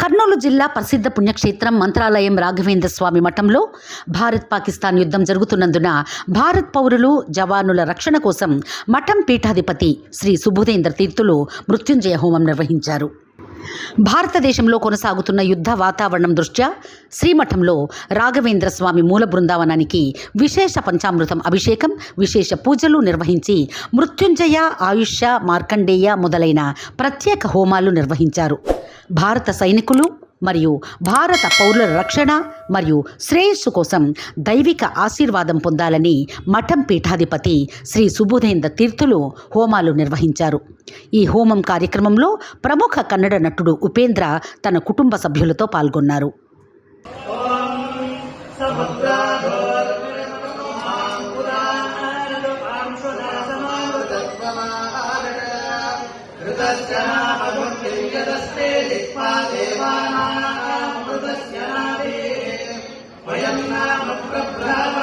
కర్నూలు జిల్లా ప్రసిద్ధ పుణ్యక్షేత్రం మంత్రాలయం రాఘవేంద్ర స్వామి మఠంలో భారత్ పాకిస్తాన్ యుద్ధం జరుగుతున్నందున భారత్ పౌరులు జవానుల రక్షణ కోసం మఠం పీఠాధిపతి శ్రీ సుబుధేంద్ర తీర్థులు మృత్యుంజయ హోమం నిర్వహించారు. భారతదేశంలో కొనసాగుతున్న యుద్ధ వాతావరణం దృష్ట్యా శ్రీమఠంలో రాఘవేంద్ర స్వామి మూల బృందావనానికి విశేష పంచామృతం అభిషేకం విశేష పూజలు నిర్వహించి మృత్యుంజయ ఆయుష్య మార్కండేయ మొదలైన ప్రత్యేక హోమాలు నిర్వహించారు. భారత సైనికులు మరియు భారత పౌరుల రక్షణ మరియు శ్రేయస్సు కోసం దైవిక ఆశీర్వాదం పొందాలని మఠం పీఠాధిపతి శ్రీ సుబుధేంద్ర తీర్థులు హోమాలు నిర్వహించారు. ఈ హోమం కార్యక్రమంలో ప్రముఖ కన్నడ నటుడు ఉపేంద్ర తన కుటుంబ సభ్యులతో పాల్గొన్నారు. यदस्ते जित्वा देवानामृतस्य नादे। वयम् नाम प्रभ्राम